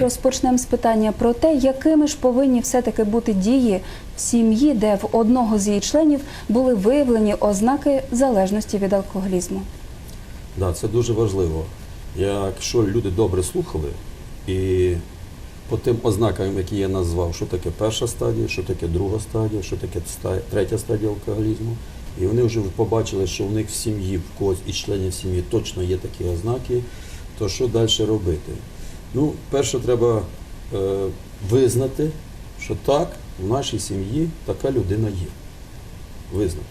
Розпочнемо з питання про те, якими ж повинні все-таки бути дії в сім'ї, де в одного з її членів були виявлені ознаки залежності від алкоголізму. Да, це дуже важливо. Якщо люди добре слухали і по тим ознакам, які я назвав, що таке перша стадія, що таке друга стадія, що таке третя стадія алкоголізму, і вони вже побачили, що в них в сім'ї, в когось із членів сім'ї точно є такі ознаки, то що далі робити? Ну, перше, треба е, визнати, що так, в нашій сім'ї така людина є. Визнати.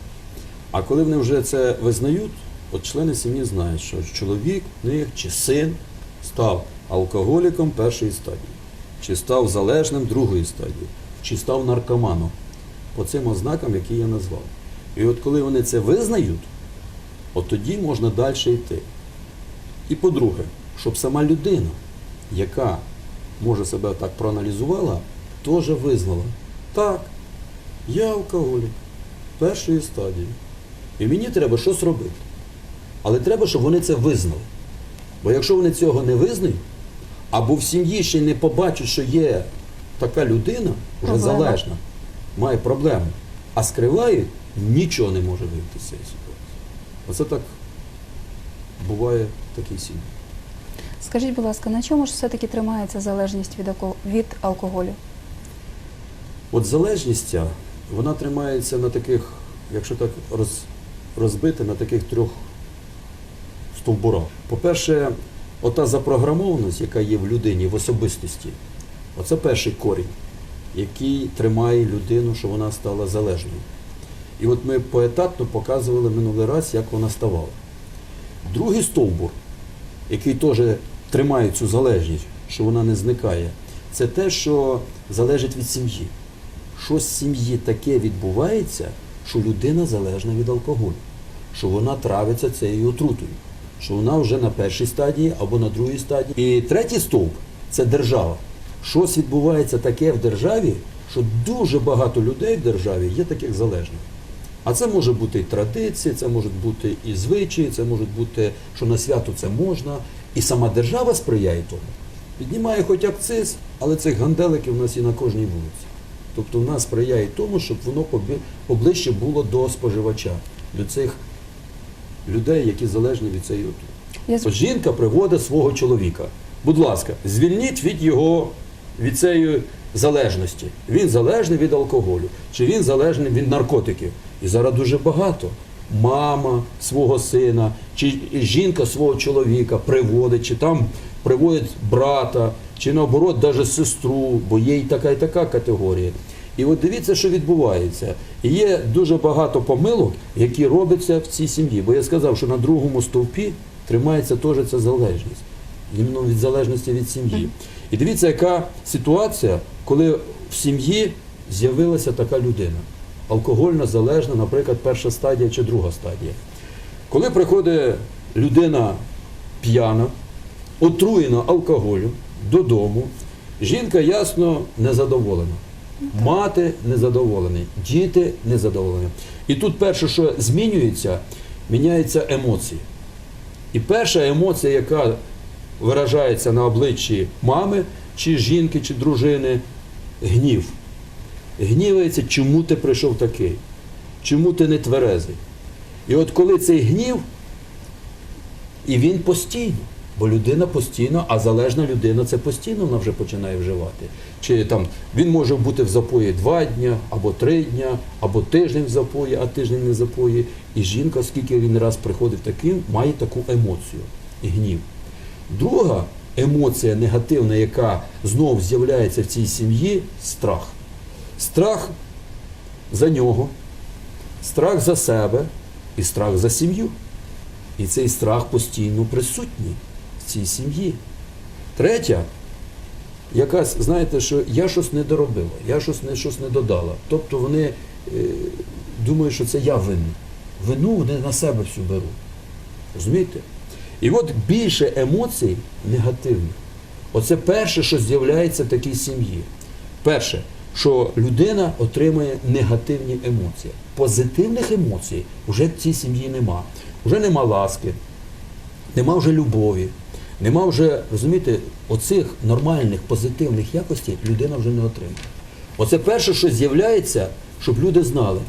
А коли вони вже це визнають, от члени сім'ї знають, що чоловік в них чи син став алкоголіком першої стадії, чи став залежним другої стадії, чи став наркоманом по цим ознакам, які я назвав. І от коли вони це визнають, от тоді можна далі йти. І по-друге, щоб сама людина, яка може себе так проаналізувала, теж визнала. Так, я алкоголік першої стадії. І мені треба щось робити. Але треба, щоб вони це визнали. Бо якщо вони цього не визнають, або в сім'ї ще не побачать, що є така людина, вже Проблема. залежна, має проблему, а скривають, нічого не може вийти з цієї ситуації. Оце так буває в такій сім'ї. Скажіть, будь ласка, на чому ж все-таки тримається залежність від, алкоголю? От залежність вона тримається на таких, якщо так роз, розбити, на таких трьох стовбурах. По-перше, ота запрограмованість, яка є в людині, в особистості, оце перший корінь, який тримає людину, що вона стала залежною. І от ми поетапно показували минулий раз, як вона ставала. Другий стовбур, який теж тримає цю залежність, що вона не зникає, це те, що залежить від сім'ї. Щось в сім'ї таке відбувається, що людина залежна від алкоголю, що вона травиться цією отрутою, що вона вже на першій стадії або на другій стадії. І третій стовп це держава. Щось відбувається таке в державі, що дуже багато людей в державі є таких залежних. А це може бути і традиції, це можуть бути і звичаї, це може бути, що на свято це можна. І сама держава сприяє тому. Піднімає хоч акциз, але цих ганделиків у нас і на кожній вулиці. Тобто в нас сприяє тому, щоб воно поближче було до споживача, до цих людей, які залежні від цієї. Я жінка приводить свого чоловіка. Будь ласка, звільніть від його від цієї залежності. Він залежний від алкоголю, чи він залежний від наркотиків. І зараз дуже багато. Мама свого сина, чи жінка свого чоловіка приводить, чи там приводить брата, чи наоборот, навіть сестру, бо є і така, і така категорія. І от дивіться, що відбувається. Є дуже багато помилок, які робляться в цій сім'ї. Бо я сказав, що на другому стовпі тримається теж ця залежність. Іменно від залежності від сім'ї. І дивіться, яка ситуація, коли в сім'ї з'явилася така людина. Алкогольна залежна, наприклад, перша стадія чи друга стадія. Коли приходить людина п'яна, отруєна алкоголем додому, жінка ясно незадоволена. Мати незадоволені, діти незадоволені. І тут перше, що змінюється, міняються емоції. І перша емоція, яка виражається на обличчі мами, чи жінки, чи дружини, гнів. Гнівається, чому ти прийшов такий, чому ти не тверезий. І от коли цей гнів, і він постійно, бо людина постійно, а залежна людина це постійно вона вже починає вживати. Чи там він може бути в запої два дня, або три дня, або тиждень в запої, а тиждень не в запої. І жінка, скільки він раз приходив таким, має таку емоцію і гнів. Друга емоція негативна, яка знову з'являється в цій сім'ї страх. Страх за нього, страх за себе і страх за сім'ю. І цей страх постійно присутній в цій сім'ї. Третя, якась, знаєте, що я щось не доробила, я щось не, щось не додала. Тобто вони е, думають, що це я винен. Вину вони на себе всю беруть. Розумієте? І от більше емоцій негативних. Оце перше, що з'являється в такій сім'ї. Перше, що людина отримує негативні емоції. Позитивних емоцій вже в цій сім'ї нема. Вже нема ласки, нема вже любові, Нема вже, розумієте, оцих нормальних позитивних якостей людина вже не отримує. Оце перше, що з'являється, щоб люди знали.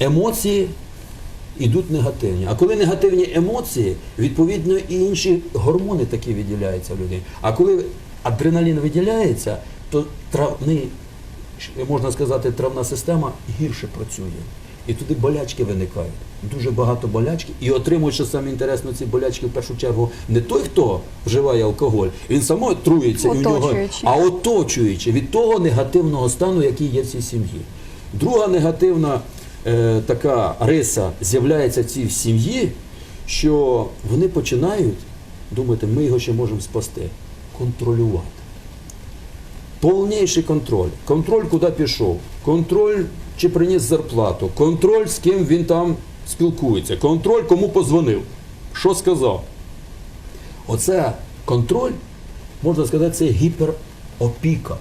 Емоції йдуть негативні. А коли негативні емоції, відповідно і інші гормони такі виділяються в людині. А коли адреналін виділяється, то травний, можна сказати, травна система гірше працює. І туди болячки виникають. Дуже багато болячки. І отримують, що саме інтересно, ці болячки в першу чергу не той, хто вживає алкоголь, він само труїться і у нього, а оточуючи від того негативного стану, який є в цій сім'ї. Друга негативна е, така риса з'являється в цій сім'ї, що вони починають думати, ми його ще можемо спасти, контролювати. Повніший контроль. Контроль, куди пішов, контроль, чи приніс зарплату, контроль, з ким він там спілкується, контроль, кому позвонив, що сказав. Оце контроль, можна сказати, це гіперопіка.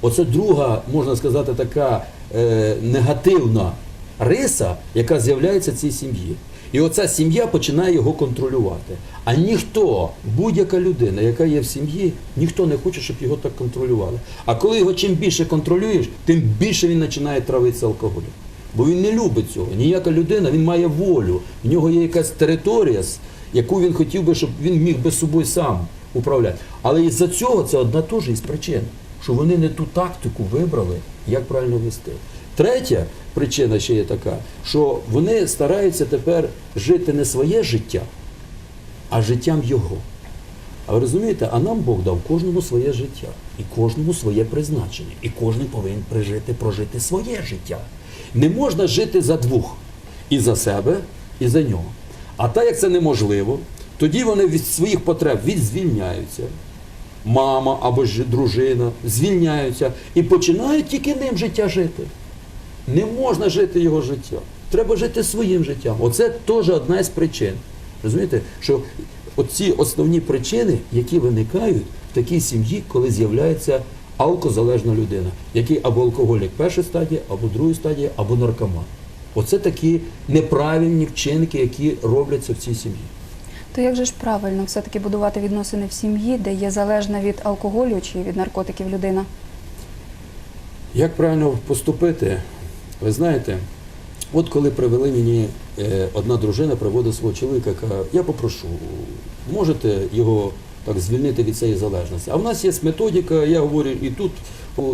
Оце друга, можна сказати, така е, негативна риса, яка з'являється в цій сім'ї. І оця сім'я починає його контролювати. А ніхто, будь-яка людина, яка є в сім'ї, ніхто не хоче, щоб його так контролювали. А коли його чим більше контролюєш, тим більше він починає травитися алкоголем. Бо він не любить цього. Ніяка людина, він має волю. В нього є якась територія, яку він хотів би, щоб він міг би собою сам управляти. Але із-за цього це одна теж із причин, що вони не ту тактику вибрали, як правильно вести. Третя причина ще є така, що вони стараються тепер жити не своє життя, а життям його. А ви розумієте, а нам Бог дав кожному своє життя, і кожному своє призначення. І кожен повинен прижити, прожити своє життя. Не можна жити за двох і за себе, і за нього. А так як це неможливо, тоді вони від своїх потреб відзвільняються. Мама або ж дружина звільняються і починають тільки ним життя жити. Не можна жити його життям. Треба жити своїм життям. Оце теж одна з причин. Розумієте, що оці основні причини, які виникають в такій сім'ї, коли з'являється алкозалежна людина, який або алкоголік першої стадії, або другої стадії, або наркоман. Оце такі неправильні вчинки, які робляться в цій сім'ї. То як же ж правильно все-таки будувати відносини в сім'ї, де є залежна від алкоголю чи від наркотиків людина? Як правильно поступити? Ви знаєте, от коли привели мені е, одна дружина, приводить свого чоловіка, каже, я попрошу, можете його так звільнити від цієї залежності. А в нас є методика, я говорю і тут,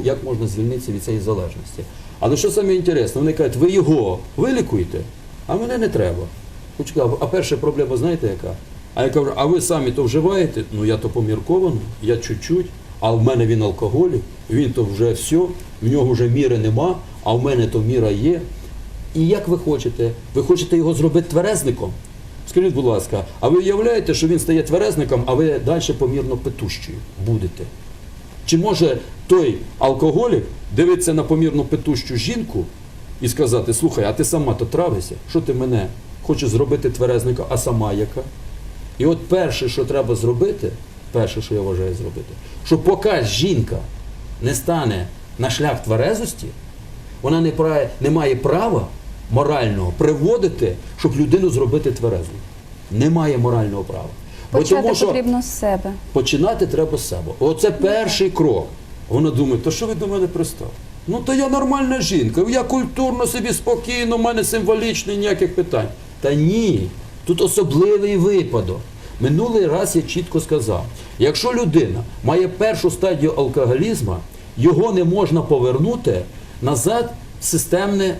як можна звільнитися від цієї залежності. Але що саме інтересно, вони кажуть, ви його вилікуєте, а мене не треба. А перша проблема, знаєте яка? А я кажу, а ви самі то вживаєте? Ну я то помірковано, я чуть-чуть, а в мене він алкоголік, він то вже все, в нього вже міри нема, а в мене то міра є. І як ви хочете? Ви хочете його зробити тверезником? Скажіть, будь ласка, а ви уявляєте, що він стає тверезником, а ви далі помірно петущою будете? Чи може той алкоголік дивитися на помірно петущу жінку і сказати, слухай, а ти сама то травишся, що ти мене хочеш зробити тверезника, а сама яка? І от перше, що треба зробити, перше, що я вважаю зробити, що поки жінка не стане на шлях тверезості, вона не, пра- не має права морального приводити, щоб людину зробити тверезою. Немає морального права. Почати тому, що потрібно з себе. починати треба з себе. Оце перший крок. Вона думає, то що ви до мене пристав? Ну то я нормальна жінка, я культурно собі спокійно, в мене символічно ніяких питань. Та ні, тут особливий випадок. Минулий раз я чітко сказав: якщо людина має першу стадію алкоголізму, його не можна повернути назад в системне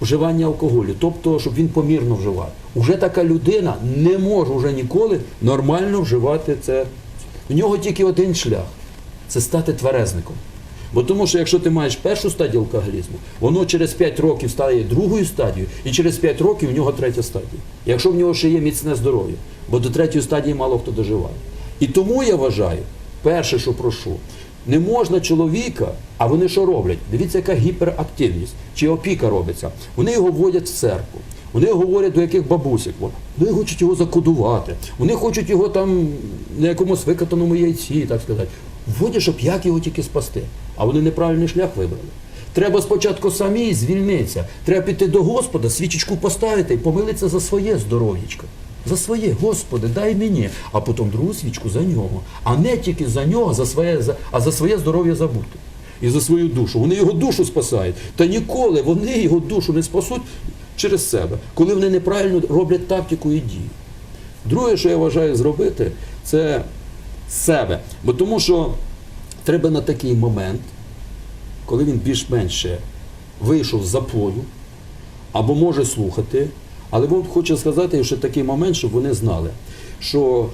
вживання алкоголю, тобто, щоб він помірно вживав. Уже така людина не може вже ніколи нормально вживати це. В нього тільки один шлях це стати тверезником. Бо тому що якщо ти маєш першу стадію алкоголізму, воно через 5 років стає другою стадією, і через 5 років в нього третя стадія. Якщо в нього ще є міцне здоров'я, бо до третьої стадії мало хто доживає. І тому я вважаю, перше, що прошу, не можна чоловіка, а вони що роблять? Дивіться, яка гіперактивність чи опіка робиться. Вони його вводять в церкву. Вони говорять до яких бабусек. Вони хочуть його закодувати. Вони хочуть його там на якомусь викатаному яйці, так сказати. Вводять, щоб як його тільки спасти. А вони неправильний шлях вибрали. Треба спочатку самі звільнитися. Треба піти до Господа, свічечку поставити і помилитися за своє здоров'ячко. За своє, Господи, дай мені, а потім другу свічку за нього. А не тільки за нього, за своє, за- а за своє здоров'я забути. І за свою душу. Вони його душу спасають. Та ніколи вони його душу не спасуть через себе, коли вони неправильно роблять тактику і дії. Друге, що я вважаю зробити, це себе. Бо тому що треба на такий момент, коли він більш-менше вийшов з запою, або може слухати, але він хоче сказати, що такий момент, щоб вони знали, що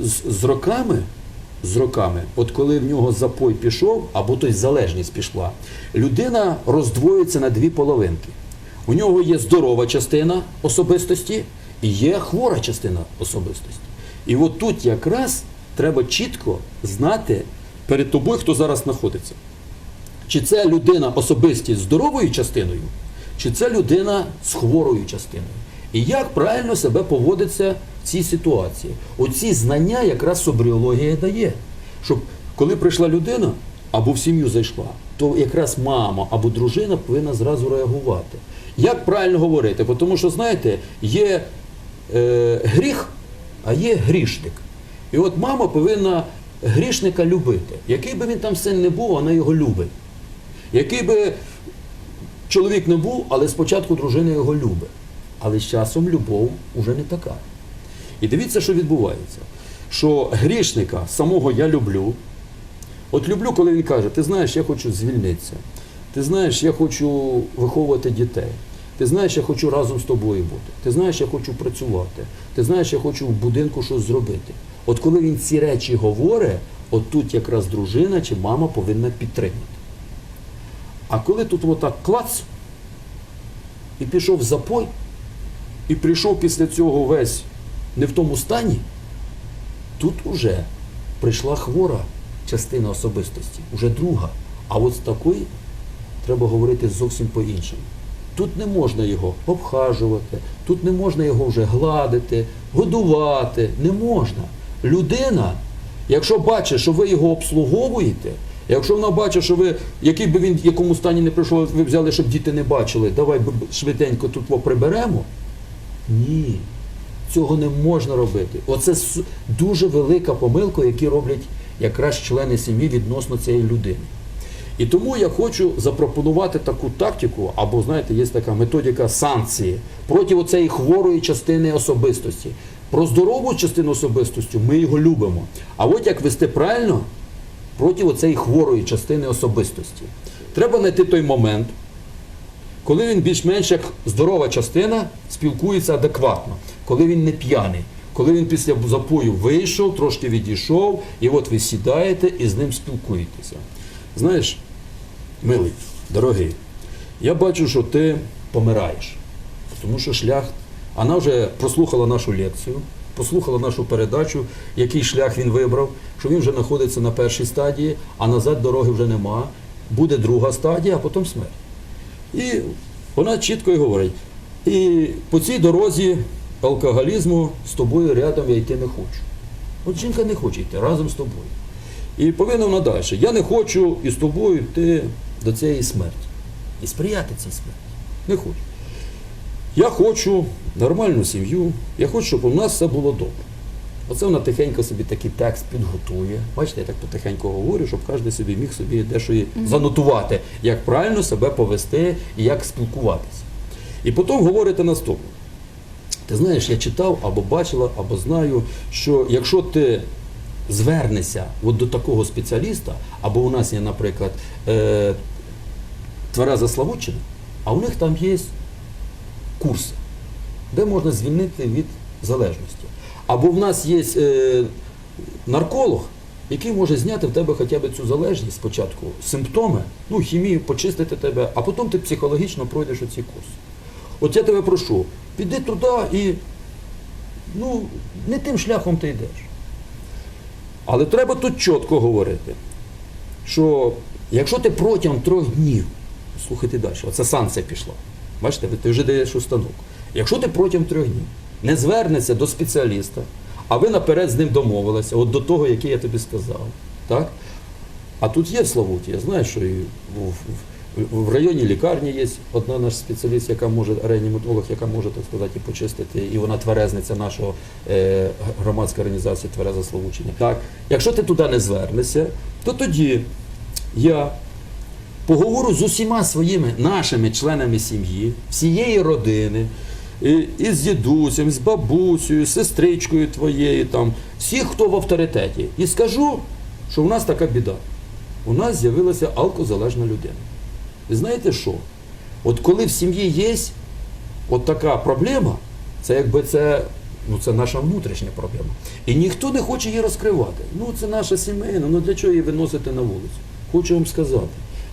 з, з роками, з роками, от коли в нього запой пішов, або той залежність пішла, людина роздвоюється на дві половинки. У нього є здорова частина особистості і є хвора частина особистості. І от тут якраз треба чітко знати перед тобою, хто зараз знаходиться. Чи це людина особистість здоровою частиною, чи це людина з хворою частиною. І як правильно себе поводиться в цій ситуації? Оці знання якраз собріологія дає. Щоб коли прийшла людина або в сім'ю зайшла, то якраз мама або дружина повинна зразу реагувати. Як правильно говорити? Тому що, знаєте, є е, гріх, а є грішник. І от мама повинна грішника любити. Який би він там син не був, вона його любить. Який би чоловік не був, але спочатку дружина його любить. Але з часом любов уже не така. І дивіться, що відбувається. Що грішника самого я люблю. От люблю, коли він каже, ти знаєш, я хочу звільнитися. Ти знаєш, я хочу виховувати дітей. Ти знаєш, я хочу разом з тобою бути. Ти знаєш, я хочу працювати. Ти знаєш, я хочу в будинку щось зробити. От коли він ці речі говорить, от тут якраз дружина чи мама повинна підтримати. А коли тут отак клац, і пішов в запой, і прийшов після цього весь не в тому стані, тут уже прийшла хвора частина особистості, уже друга. А от з такої треба говорити зовсім по-іншому. Тут не можна його обхажувати, тут не можна його вже гладити, годувати, не можна. Людина, якщо бачить, що ви його обслуговуєте, якщо вона бачить, що ви, який би він в якому стані не прийшов, ви взяли, щоб діти не бачили, давай швиденько тут приберемо. Ні, цього не можна робити. Оце дуже велика помилка, яку роблять якраз члени сім'ї відносно цієї людини. І тому я хочу запропонувати таку тактику, або знаєте, є така методика санкції проти оцеї хворої частини особистості. Про здорову частину особистості ми його любимо. А от як вести правильно проти оцеї хворої частини особистості. Треба знайти той момент, коли він більш-менш як здорова частина спілкується адекватно, коли він не п'яний, коли він після запою вийшов, трошки відійшов, і от ви сідаєте і з ним спілкуєтеся. Знаєш, милий, дорогий, я бачу, що ти помираєш, тому що шлях, вона вже прослухала нашу лекцію, послухала нашу передачу, який шлях він вибрав, що він вже знаходиться на першій стадії, а назад дороги вже нема. Буде друга стадія, а потім смерть. І вона чітко і говорить: і по цій дорозі алкоголізму з тобою рядом я йти не хочу. От жінка не хоче йти разом з тобою. І повинна вона далі. Я не хочу із тобою йти до цієї смерті. І сприяти цій смерті. Не хочу. Я хочу нормальну сім'ю, я хочу, щоб у нас все було добре. Оце вона тихенько собі такий текст підготує. Бачите, я так потихеньку говорю, щоб кожен собі міг собі дещо і занотувати, як правильно себе повести і як спілкуватися. І потім говорите наступне. Ти знаєш, я читав або бачила, або знаю, що якщо ти звернешся от до такого спеціаліста, або у нас є, наприклад, е, Твереза Славутчина, а у них там є курси, де можна звільнити від залежності. Або в нас є е, нарколог, який може зняти в тебе хоча б цю залежність спочатку, симптоми, ну, хімію, почистити тебе, а потім ти психологічно пройдеш оці курси. От я тебе прошу, піди туди і ну, не тим шляхом ти йдеш. Але треба тут чітко говорити, що якщо ти протягом трьох днів, слухайте далі, оце санкція пішла. Бачите, ти вже даєш установку. Якщо ти протягом трьох днів не звернешся до спеціаліста, а ви наперед з ним домовилися, от до того, який я тобі сказав, так? А тут є в Славуті, я знаю, що і в, в, В- районі лікарні є одна наш спеціаліст, яка може реаніматолог, яка може так сказати і почистити, і вона тверезниця нашого е, громадської організації Твереза Словучення. Так, якщо ти туди не звернешся, то тоді я поговорю з усіма своїми нашими членами сім'ї, всієї родини, і, і з дідусем, з бабусею, з сестричкою твоєю, там, всіх, хто в авторитеті, і скажу, що у нас така біда. У нас з'явилася алкозалежна людина. Ви знаєте що? От коли в сім'ї є от така проблема, це якби це, ну, це наша внутрішня проблема. І ніхто не хоче її розкривати. Ну, це наша сімейна, ну для чого її виносити на вулицю? Хочу вам сказати.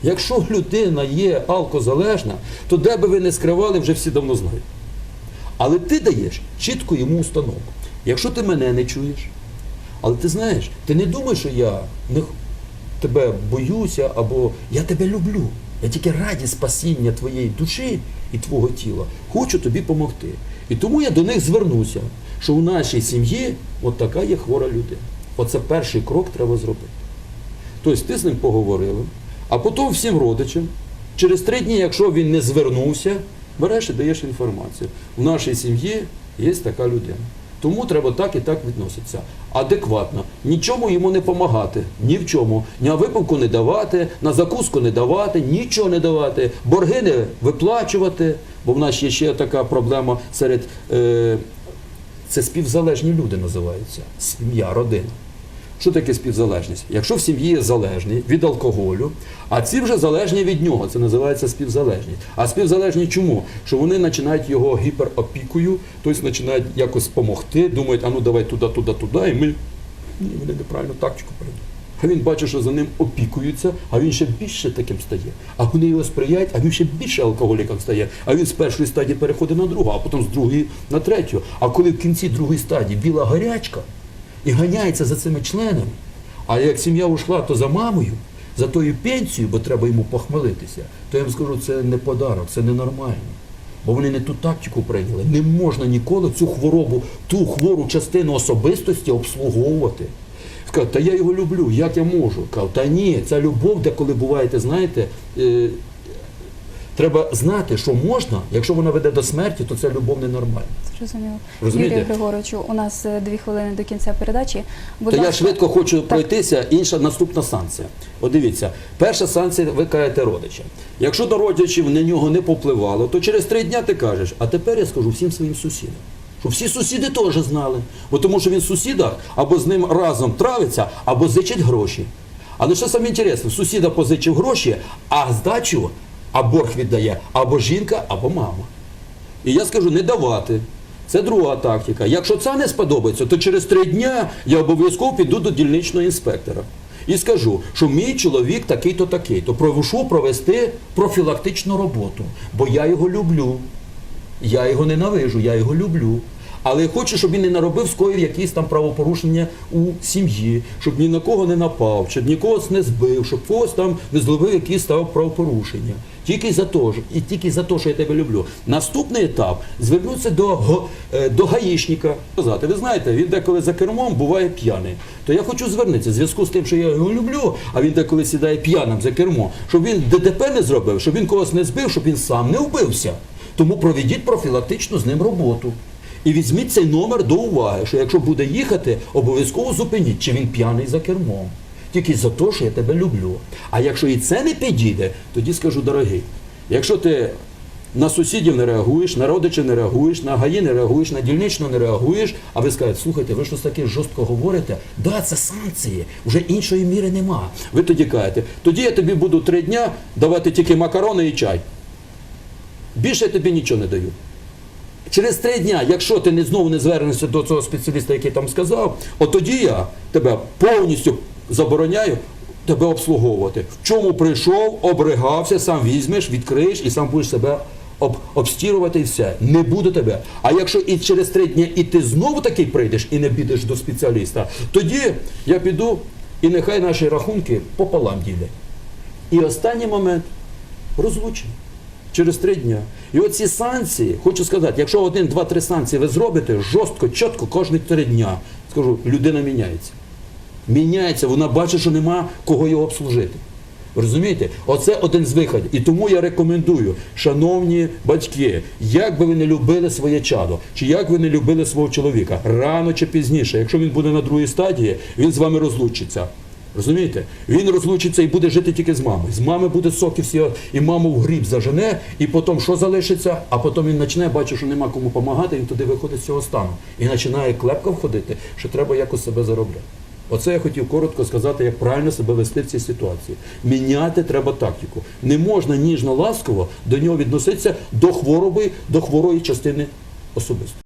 Якщо людина є алкозалежна, то де би ви не скривали, вже всі давно знають. Але ти даєш чітко йому установку. Якщо ти мене не чуєш, але ти знаєш, ти не думаєш, що я не тебе боюся, або я тебе люблю. Я тільки раді спасіння твоєї душі і твого тіла хочу тобі допомогти. І тому я до них звернуся, що у нашій сім'ї от така є хвора людина. Оце перший крок треба зробити. Тобто ти з ним поговорили, а потім всім родичам, через три дні, якщо він не звернувся, береш і даєш інформацію. У нашій сім'ї є така людина. Тому треба так і так відноситися. Адекватно. Нічому йому не допомагати. Ні в чому. На випивку не давати, на закуску не давати, нічого не давати, борги не виплачувати. Бо в нас є ще така проблема серед. Е, це співзалежні люди називаються. Сім'я, родина. Що таке співзалежність? Якщо в сім'ї є залежні від алкоголю, а ці вже залежні від нього, це називається співзалежність. А співзалежні чому? Що вони починають його гіперопікою, тобто починають якось допомогти, думають, а ну давай туди, туди, туди, і ми ні, вони неправильну тактику перейдуть. А він бачить, що за ним опікуються, а він ще більше таким стає. А вони його сприяють, а він ще більше алкоголіком стає. А він з першої стадії переходить на другу, а потім з другої на третю. А коли в кінці другої стадії біла гарячка і ганяється за цими членами, а як сім'я ушла, то за мамою, за тою пенсією, бо треба йому похмелитися, то я вам скажу, це не подарок, це ненормально. Бо вони не ту тактику прийняли. Не можна ніколи цю хворобу, ту хвору частину особистості обслуговувати. Сказав, та я його люблю, як я можу? Кажу, та ні, ця любов, де коли буваєте, знаєте, е, треба знати, що можна, якщо вона веде до смерті, то ця любов ненормальна. Зрозуміло. Розумієте? Григоровичу, у нас е, дві хвилини до кінця передачі. Будь То я швидко хочу пройтися. Інша наступна санкція. От дивіться, перша санкція ви кажете родичам. Якщо до родичів на нього не попливало, то через три дня ти кажеш, а тепер я скажу всім своїм сусідам. Щоб всі сусіди теж знали. Бо тому що він в сусідах або з ним разом травиться, або зичить гроші. Але що саме інтересне, сусіда позичив гроші, а здачу, а борг віддає або жінка, або мама. І я скажу не давати. Це друга тактика. Якщо це не сподобається, то через три дня я обов'язково піду до дільничного інспектора. І скажу, що мій чоловік такий-то такий-то. Прошу провести профілактичну роботу, бо я його люблю. Я його ненавижу, я його люблю. Але я хочу, щоб він не наробив скоїв якісь там правопорушення у сім'ї, щоб ні на кого не напав, щоб нікого не збив, щоб когось там не зловив якісь там правопорушення. Тільки за те, і тільки за те, що я тебе люблю. Наступний етап звернутися до, е, до гаїшника. Сказати, ви знаєте, він деколи за кермом буває п'яний. То я хочу звернутися в зв'язку з тим, що я його люблю, а він деколи сідає п'яним за кермо, щоб він ДТП не зробив, щоб він когось не збив, щоб він сам не вбився. Тому проведіть профілактичну з ним роботу. І візьміть цей номер до уваги, що якщо буде їхати, обов'язково зупиніть, чи він п'яний за кермом. Тільки за те, що я тебе люблю. А якщо і це не підійде, тоді скажу, дорогий, якщо ти на сусідів не реагуєш, на родичів не реагуєш, на гаї не реагуєш, на дільничну не реагуєш, а ви скажете, слухайте, ви щось таке жорстко говорите, да, це санкції, вже іншої міри нема. Ви тоді кажете, тоді я тобі буду три дня давати тільки макарони і чай. Більше я тобі нічого не даю. Через три дня, якщо ти не знову не звернешся до цього спеціаліста, який там сказав, от тоді я тебе повністю забороняю тебе обслуговувати. В чому прийшов, обригався, сам візьмеш, відкриєш і сам будеш себе об, обстірувати і все. Не буде тебе. А якщо і через три дні і ти знову таки прийдеш і не підеш до спеціаліста, тоді я піду і нехай наші рахунки пополам ділять. І останній момент розлучення. Через три дня. І оці санкції, хочу сказати, якщо один, два, три санкції ви зробите жорстко, чітко, кожні три дня, скажу, людина міняється. Міняється, вона бачить, що нема кого його обслужити. Розумієте? Оце один з виходів. І тому я рекомендую, шановні батьки, як би ви не любили своє чадо, чи як ви не любили свого чоловіка, рано чи пізніше, якщо він буде на другій стадії, він з вами розлучиться. Розумієте? Він розлучиться і буде жити тільки з мамою. З мами буде соки всі, і маму в гріб зажене, і потім що залишиться, а потім він почне, бачить, що нема кому допомагати, він туди виходить з цього стану. І починає клепко входити, що треба якось себе заробляти. Оце я хотів коротко сказати, як правильно себе вести в цій ситуації. Міняти треба тактику. Не можна ніжно ласково до нього відноситися до хвороби, до хворої частини особисто.